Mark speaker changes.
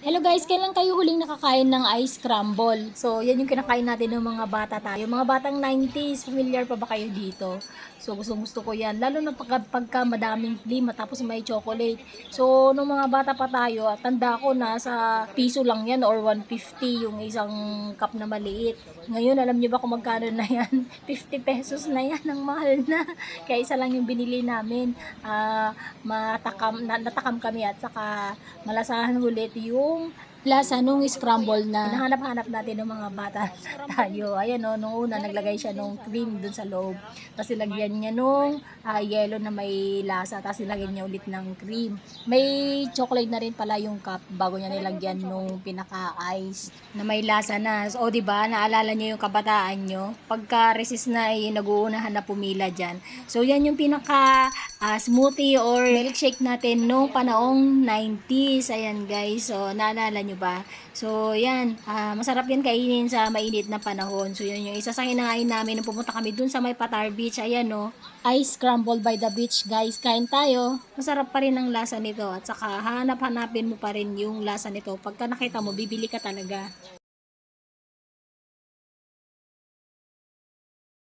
Speaker 1: Hello guys, kailan kayo huling nakakain ng ice scramble? So, yan yung kinakain natin ng mga bata tayo. Mga batang 90s, familiar pa ba kayo dito? So, gusto gusto ko yan. Lalo na pagka, pagka madaming cream tapos may chocolate. So, nung mga bata pa tayo, tanda ko na sa piso lang yan or 150 yung isang cup na maliit. Ngayon, alam niyo ba kung magkano na yan? 50 pesos na yan, ang mahal na. Kaya isa lang yung binili namin. Ah, matakam, na, natakam kami at saka malasahan ulit yung Home. Lasa nung scramble na hinahanap-hanap natin ng mga bata tayo. Ayan o, nung una naglagay siya nung cream dun sa loob. Tapos nilagyan niya nung ah, yellow na may lasa. Tapos nilagyan niya ulit ng cream. May chocolate na rin pala yung cup bago niya nilagyan nung pinaka-ice na may lasa na. O di ba naalala niyo yung kabataan nyo? Pagka resist na ay nag-uunahan na pumila dyan. So yan yung pinaka ah, smoothie or milkshake natin noong panaong 90s. Ayan guys. So naalala nyo ba? So yan. ah, masarap yan kainin sa mainit na panahon. So yun yung isa sa kinain namin nung pumunta kami dun sa may Patar Beach. Ayan no. Ice scramble by the beach guys. Kain tayo. Masarap pa rin ang lasa nito. At saka hanap-hanapin mo pa rin yung lasa nito. Pagka nakita mo, bibili ka talaga.